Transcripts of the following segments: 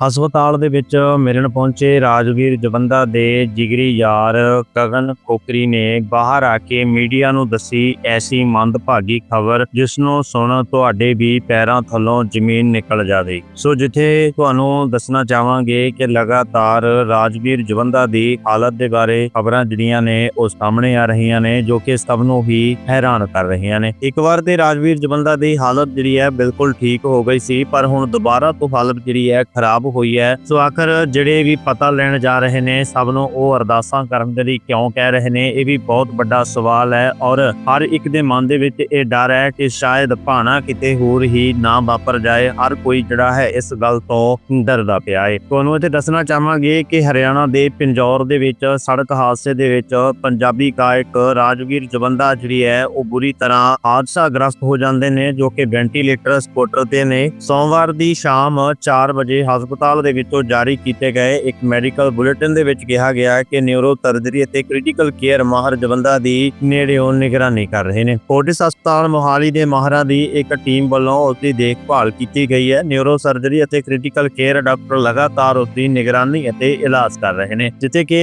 ਹਸਪਤਾਲ ਦੇ ਵਿੱਚ ਮਿਲਣ ਪਹੁੰਚੇ ਰਾਜਵੀਰ ਜਵੰਦਾ ਦੇ ਜਿਗਰੀ ਯਾਰ ਗਗਨ ਕੋਕਰੀ ਨੇ ਬਾਹਰ ਆ ਕੇ ਮੀਡੀਆ ਨੂੰ ਦੱਸੀ ਐਸੀ ਮੰਦਭਾਗੀ ਖਬਰ ਜਿਸ ਨੂੰ ਸੁਣ ਤੁਹਾਡੇ ਵੀ ਪੈਰਾਂ ਥੱਲੋਂ ਜ਼ਮੀਨ ਨਿਕਲ ਜਾਵੇ। ਸੋ ਜਿੱਥੇ ਤੁਹਾਨੂੰ ਦੱਸਣਾ ਚਾਹਾਂਗੇ ਕਿ ਲਗਾਤਾਰ ਰਾਜਵੀਰ ਜਵੰਦਾ ਦੀ ਹਾਲਤ ਦੇ ਬਾਰੇ ਖਬਰਾਂ ਜਿਹੜੀਆਂ ਨੇ ਉਹ ਸਾਹਮਣੇ ਆ ਰਹੀਆਂ ਨੇ, ਜੋ ਕਿ ਸਭ ਨੂੰ ਹੀ ਹੈਰਾਨ ਕਰ ਰਹੀਆਂ ਨੇ। ਇੱਕ ਵਾਰ ਤੇ ਰਾਜਵੀਰ ਜਵੰਦਾ ਦੀ ਹਾਲਤ ਜਿਹੜੀ ਹੈ ਬਿਲਕੁਲ ਠੀਕ ਹੋ ਗਈ ਸੀ, ਪਰ ਹੁਣ ਦੁਬਾਰਾ ਤੋਂ ਹਾਲਤ ਜਿਹੜੀ ਹੈ ਖਰਾਬ ਹੋਈ ਹੈ। ਸੋ ਆਖਰ ਜਿਹੜੇ ਵੀ ਪਤਾ ਲੈਣ ਜਾ ਰਹੇ ਨੇ, ਸਭ ਨੂੰ ਉਹ ਅਰਦਾਸਾਂ ਕਰਨ ਦੇ ਲਈ ਕਿਉਂ ਕਹਿ ਰਹੇ ਨੇ, ਇਹ ਵੀ ਬਹੁਤ ਵੱਡਾ ਸਵਾਲ ਹੈ ਔਰ ਹਰ ਇੱਕ ਦੇ ਮਨ ਦੇ ਵਿੱਚ ਇਹ ਡਰ ਹੈ ਕਿ ਸ਼ਾਇਦ ਭਾਣਾ ਕਿਤੇ ਹੋਰ ਹੀ ਨਾ ਵਾਪਰ ਜਾਏ, ਹਰ ਕੋਈ ਜਿਹੜਾ ਹੈ ਇਸ ਗੱਲ ਤੋਂ ਡਰਦਾ ਪਿਆ ਹੈ ਤੁਹਾਨੂੰ ਇੱਥੇ ਦੱਸਣਾ ਚਾਹਾਂਗੇ ਕਿ ਹਰਿਆਣਾ ਦੇ ਪਿੰਜੌਰ ਦੇ ਵਿੱਚ, ਸੜਕ ਹਾਦਸੇ ਦੇ ਵਿੱਚ ਪੰਜਾਬੀ ਗਾਇਕ ਰਾਜਵੀਰ ਜਵੰਦਾ ਜਿਹੜੀ ਹੈ, ਉਹ ਬੁਰੀ ਤਰ੍ਹਾਂ ਹਾਦਸਾਗ੍ਰਸਤ ਹੋ ਜਾਂਦੇ ਨੇ, ਜੋ ਕਿ ਵੈਂਟੀਲੇਟਰ ਸਪੋਰਟਰ ਤੇ ਨੇ। ਸੋਮਵਾਰ ਦੀ ਸ਼ਾਮ 4 ਵਜੇ ਹਸਪਤਾਲ ਹਸਪਤਾਲ ਦੇ ਵਿੱਚੋਂ ਜਾਰੀ ਕੀਤੇ ਗਏ ਇੱਕ ਮੈਡੀਕਲ ਬੁਲੇਟਿਨ ਦੇ ਵਿੱਚ ਕਿਹਾ ਗਿਆ ਹੈ ਕਿ ਨਿਊਰੋ ਸਰਜਰੀ ਅਤੇ ਕ੍ਰਿਟੀਕਲ ਕੇਅਰ ਮਾਹਰ ਜਵੰਦਾ ਦੀ ਨੇੜਿਓਂ ਨਿਗਰਾਨੀ ਕਰ ਰਹੇ ਨੇ। ਫੋਰਟਿਸ ਹਸਪਤਾਲ ਮੋਹਾਲੀ ਦੇ ਮਾਹਰਾਂ ਦੀ ਇੱਕ ਟੀਮ ਵੱਲੋਂ ਉਸ ਦੀ ਦੇਖਭਾਲ ਕੀਤੀ ਗਈ ਹੈ। ਨਿਊਰੋ ਸਰਜਰੀ ਅਤੇ ਕ੍ਰਿਟੀਕਲ ਕੇਅਰ ਡਾਕਟਰ ਲਗਾਤਾਰ ਉਸ ਦੀ ਨਿਗਰਾਨੀ ਅਤੇ ਇਲਾਜ ਕਰ ਰਹੇ ਨੇ ਜਿੱਥੇ ਕਿ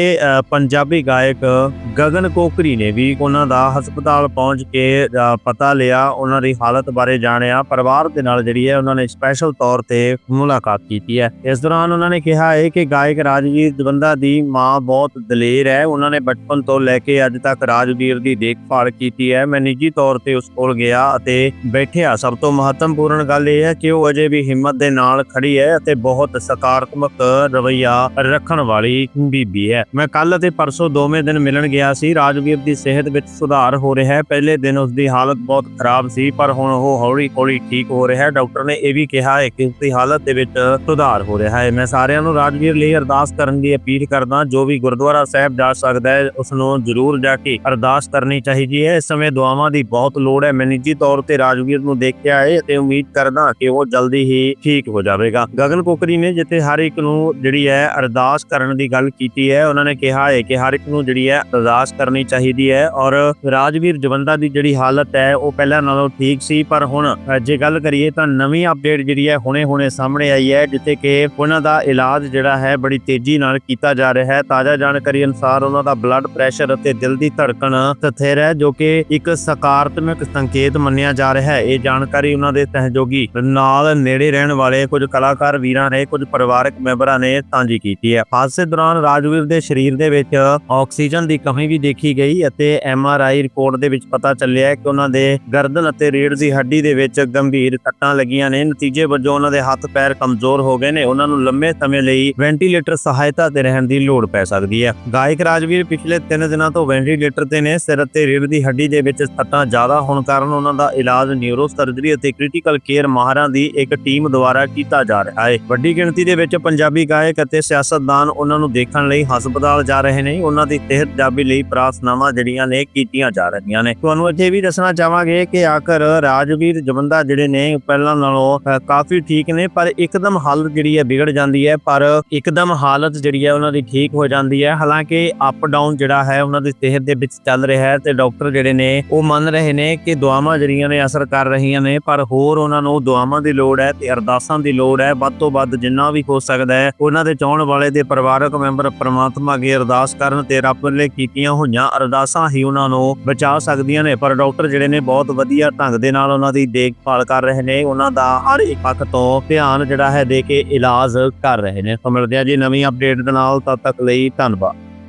ਪੰਜਾਬੀ ਗਾਇਕ ਗਗਨ ਕੋਕਰੀ ਨੇ ਵੀ ਉਹਨਾਂ ਦਾ ਹਸਪਤਾਲ ਪਹੁੰਚ ਕੇ ਅ, ਪਤਾ ਲਿਆ ਉਹਨਾਂ ਦੀ ਹਾਲਤ ਬਾਰੇ ਜਾਣਿਆ। ਪਰਿਵਾਰ ਦੇ ਨਾਲ ਜਿਹੜੀ ਹੈ ਉਹਨਾਂ ਨੇ ਸਪੈਸ਼ਲ ਤੌਰ ਤੇ ਮੁਲਾਕਾਤ ਕੀਤੀ ਹੈ। ਇਸ ਦੌਰਾਨ ਉਹਨਾਂ ਨੇ ਕਿਹਾ ਹੈ ਕਿ ਗਾਇਕ ਰਾਜਵੀਰ ਦਵੰਦਾ ਦੀ ਮਾਂ ਬਹੁਤ ਦਲੇਰ ਹੈ। ਉਹਨਾਂ ਨੇ ਬਚਪਨ ਤੋਂ ਲੈ ਕੇ ਅੱਜ ਤੱਕ ਰਾਜਵੀਰ ਦੀ ਦੇਖਭਾਲ ਕੀਤੀ ਹੈ। ਮੈਂ ਨਿੱਜੀ ਤੌਰ ਤੇ ਉਸ ਕੋਲ ਗਿਆ ਅਤੇ ਬੈਠਿਆ। ਸਭ ਤੋਂ ਮਹੱਤਵਪੂਰਨ ਗੱਲ ਇਹ ਹੈ ਕਿ ਉਹ ਅਜੇ ਵੀ ਹਿੰਮਤ ਦੇ ਨਾਲ ਖੜੀ ਹੈ ਅਤੇ ਬਹੁਤ ਸਕਾਰਾਤਮਕ ਰਵੱਈਆ ਰੱਖਣ ਵਾਲੀ ਬੀਬੀ ਹੈ। ਮੈਂ ਕੱਲ ਅਤੇ ਪਰਸੋਂ ਦੋਵੇਂ ਦਿਨ ਮਿਲਣ ਗਿਆ ਸੀ। ਰਾਜਵੀਰ ਦੀ ਸਿਹਤ ਵਿੱਚ ਸੁਧਾਰ ਹੋ ਰਿਹਾ ਹੈ। ਪਹਿਲੇ ਦਿਨ ਉਸ ਦੀ ਹਾਲਤ ਬਹੁਤ ਖਰਾਬ ਸੀ, ਪਰ ਹੁਣ ਉਹ ਹੌਲੀ ਹੌਲੀ ਠੀਕ ਹੋ ਰਿਹਾ ਹੈ। ਡਾਕਟਰ ਨੇ ਇਹ ਵੀ ਕਿਹਾ ਹੈ ਕਿ ਉਸ ਦੀ ਹਾਲਤ ਦੇ ਵਿੱਚ ਸੁਧਾਰ ਹੋ ਰਿਹਾ ਹੈ। ਮੈਂ ਸਾਰਿਆਂ ਨੂੰ ਰਾਜਵੀਰ ਲਈ ਅਰਦਾਸ ਕਰਨ ਦੀ ਅਪੀਲ ਕਰਦਾ ਜੋ ਵੀ ਗੁਰਦੁਆਰਾ ਸਾਹਿਬ ਜਾ ਸਕਦਾ ਹੈ ਉਸ ਨੂੰ ਜ਼ਰੂਰ ਜਾ ਕੇ ਅਰਦਾਸ ਕਰਨੀ ਚਾਹੀਦੀ ਹੈ। ਇਸ ਸਮੇਂ ਦੁਆਵਾਂ ਦੀ ਬਹੁਤ ਲੋੜ ਹੈ। ਮੈਂ ਨਿੱਜੀ ਤੌਰ ਤੇ ਰਾਜਵੀਰ ਨੂੰ ਦੇਖਿਆ ਹੈ ਅਤੇ ਉਮੀਦ ਕਰਦਾ ਕਿ ਉਹ ਜਲਦੀ ਹੀ ਠੀਕ ਹੋ ਜਾਵੇਗਾ। ਗਗਨ ਕੋਕਰੀ ਨੇ ਜਿੱਥੇ ਹਰ ਇੱਕ ਨੂੰ ਜਿਹੜੀ ਹੈ ਅਰਦਾਸ ਕਰਨ ਦੀ ਗੱਲ ਕੀਤੀ ਹੈ, ਉਹਨਾਂ ਨੇ ਕਿਹਾ ਹੈ ਕਿ ਹਰ ਇੱਕ ਨੂੰ ਜਿਹੜੀ ਹੈ ਅਰਦਾਸ ਕਰਨੀ ਚਾਹੀਦੀ ਹੈ ਔਰ ਰਾਜਵੀਰ ਜਵੰਦਾ ਦੀ ਜਿਹੜੀ ਹਾਲਤ ਹੈ, ਉਹ ਪਹਿਲਾਂ ਨਾਲੋਂ ਠੀਕ ਸੀ, ਪਰ ਹੁਣ ਜੇ ਗੱਲ ਕਰੀਏ ਤਾਂ ਨਵੀਂ ਅਪਡੇਟ ਜਿਹੜੀ ਹੈ ਹੁਣੇ-ਹੁਣੇ ਸਾਹਮਣੇ ਆਈ ਹੈ, ਜਿੱਥੇ ਕਿ ਉਹਨਾਂ ਦਾ ਇਲਾਜ ਜਿਹੜਾ ਹੈ ਬੜੀ ਤੇਜ਼ੀ ਨਾਲ ਕੀਤਾ ਜਾ ਰਿਹਾ ਹੈ। ਤਾਜ਼ਾ ਜਾਣਕਾਰੀ ਅਨੁਸਾਰ ਉਹਨਾਂ ਦਾ ਬਲੱਡ ਪ੍ਰੈਸ਼ਰ ਅਤੇ ਦਿਲ ਦੀ ਧੜਕਣ ਸਥਿਰ ਹੈ, ਜੋ ਕਿ ਇੱਕ ਸਕਾਰਾਤਮਕ ਸੰਕੇਤ ਮੰਨਿਆ ਜਾ ਰਿਹਾ ਹੈ। ਇਹ ਜਾਣਕਾਰੀ ਉਹਨਾਂ ਦੇ ਸਹਿਯੋਗੀ ਨਾਲ ਨੇੜੇ ਰਹਿਣ ਵਾਲੇ ਕੁਝ ਕਲਾਕਾਰ ਵੀਰਾਂ ਨੇ, ਕੁਝ ਪਰਿਵਾਰਕ ਮੈਂਬਰਾਂ ਨੇ ਸਾਂਝੀ ਕੀਤੀ ਹੈ। ਹਾਦਸੇ ਦੌਰਾਨ ਰਾਜਵੀਰ ਦੇ ਸਰੀਰ ਦੇ ਵਿੱਚ ਆਕਸੀਜਨ ਦੀ ਕਮੀ ਵੀ ਦੇਖੀ ਗਈ ਅਤੇ ਐਮ ਆਰ ਆਈ ਰਿਪੋਰਟ ਦੇ ਵਿੱਚ ਪਤਾ ਚੱਲਿਆ ਕਿ ਉਹਨਾਂ ਦੇ ਗਰਦਨ ਅਤੇ ਰੀੜ੍ਹ ਦੀ ਹੱਡੀ ਦੇ ਵਿੱਚ ਗੰਭੀਰ ਸੱਟਾਂ ਲੱਗੀਆਂ ਨੇ। ਨਤੀਜੇ ਵਜੋਂ ਉਹਨਾਂ ਦੇ ਹੱਥ ਪੈਰ ਕਮਜ਼ੋਰ ਹੋ ਗਏ ਨੇ। ਉਹਨਾਂ ਨੂੰ ਲੰਮੇ ਸਮੇਂ ਲਈ ਵੈਂਟੀਲੇਟਰ ਸਹਾਇਤਾ ਤੇ ਰਹਿਣ ਦੀ ਲੋੜ ਪੈ ਸਕਦੀ ਹੈ। ਗਾਇਕ ਰਾਜਵੀਰ ਪਿਛਲੇ 3 ਦਿਨਾਂ ਤੋਂ ਵੈਂਟੀਲੇਟਰ ਤੇ ਨੇ ਸਿਰ ਅਤੇ ਰੀੜ੍ਹ ਦੀ ਹੱਡੀ ਦੇ ਵਿੱਚ ਸੱਟਾਂ ਜ਼ਿਆਦਾ ਹੋਣ ਕਾਰਨ ਉਹਨਾਂ ਦਾ ਇਲਾਜ ਨਿਊਰੋ ਸਰਜਰੀ ਅਤੇ ਕ੍ਰਿਟੀਕਲ ਕੇਅਰ ਮਾਹਰਾਂ ਦੀ ਇੱਕ ਟੀਮ ਦੁਆਰਾ ਕੀਤਾ ਜਾ ਰਿਹਾ ਹੈ। ਵੱਡੀ ਗਿਣਤੀ ਦੇ ਵਿੱਚ ਪੰਜਾਬੀ ਗਾਇਕ ਅਤੇ ਸਿਆਸਤਦਾਨ ਉਹਨਾਂ ਨੂੰ ਦੇਖਣ ਲਈ ਹਸਪਤਾਲ ਜਾ ਰਹੇ ਨੇ। ਉਹਨਾਂ ਦੀ ਸਿਹਤ ਜਾਬੀ ਲਈ ਪ੍ਰਾਰਥਨਾਵਾਂ ਜਿਹੜੀਆਂ ਨੇ ਕੀਤੀਆਂ ਜਾ ਰਹੀਆਂ ਨੇ। ਤੁਹਾਨੂੰ ਇੱਥੇ ਵੀ ਦੱਸਣਾ ਚਾਹਾਂਗੇ ਕਿ ਆਖਰ ਰਾਜਵੀਰ ਜਵੰਦਾ ਜਿਹੜੇ ਨੇ, ਪਹਿਲਾਂ ਨਾਲੋਂ ਕਾਫੀ ਠੀਕ ਨੇ, ਪਰ ਇੱਕਦਮ ਹਾਲਤ ਜਿਹੜੀ ਹੈ ਵਿਗੜ ਜਾਂਦੀ ਹੈ, ਪਰ ਇੱਕਦਮ ਹਾਲਤ ਜਿਹੜੀ ਹੈ ਉਹਨਾਂ ਦੀ ਠੀਕ ਹੋ ਜਾਂਦੀ ਹੈ। ਹਾਲਾਂਕਿ ਅਪ ਡਾਊਨ ਜਿਹੜਾ ਹੈ, ਉਹਨਾਂ ਦੀ ਸਿਹਤ ਦੇ ਵਿੱਚ ਚੱਲ ਰਿਹਾ ਹੈ ਤੇ ਡਾਕਟਰ ਜਿਹੜੇ ਨੇ, ਉਹ ਮੰਨ ਰਹੇ ਨੇ ਕਿ ਦੁਆਵਾਂ ਜਿਹੜੀਆਂ ਨੇ ਅਸਰ ਕਰ ਰਹੀਆਂ ਨੇ, ਪਰ ਹੋਰ ਉਹਨਾਂ ਨੂੰ ਦੁਆਵਾਂ ਦੀ ਲੋੜ ਹੈ ਤੇ ਅਰਦਾਸਾਂ ਦੀ ਲੋੜ ਹੈ। ਵੱਧ ਤੋਂ ਵੱਧ ਜਿੰਨਾ ਵੀ ਹੋ ਸਕਦਾ ਹੈ, ਉਹਨਾਂ ਦੇ ਚਾਹਣ ਵਾਲੇ ਦੇ ਪਰਿਵਾਰਕ ਮੈਂਬਰ ਪ੍ਰਮਾਤਮਾ ਅੱਗੇ ਅਰਦਾਸ ਕਰਨ ਤੇ ਰੱਬ ਵੱਲੋਂ ਕੀਤੀਆਂ ਹੋਈਆਂ ਅਰਦਾਸਾਂ ਹੀ ਉਹਨਾਂ ਨੂੰ ਬਚਾ ਸਕਦੀਆਂ ਨੇ। ਪਰ ਡਾਕਟਰ ਜਿਹੜੇ ਨੇ, ਬਹੁਤ ਵਧੀਆ ਢੰਗ ਦੇ ਨਾਲ ਉਹਨਾਂ ਦੀ ਦੇਖਭਾਲ ਕਰ ਰਹੇ ਨੇ। ਉਹਨਾਂ ਦਾ ਹਰ ਇੱਕ ਪੱਖ ਤੋਂ ਧਿਆਨ ਜਿਹੜਾ ਹੈ ਦੇ ਕੇ ਇਲਾਜ ਕਰ ਰਹੇ ਨੇ। ਸੋ ਮਿਲਦੇ ਆ ਜੀ ਨਵੀਂ ਅਪਡੇਟ ਦੇ ਨਾਲ, ਤਦ ਤੱਕ ਲਈ ਧੰਨਵਾਦ।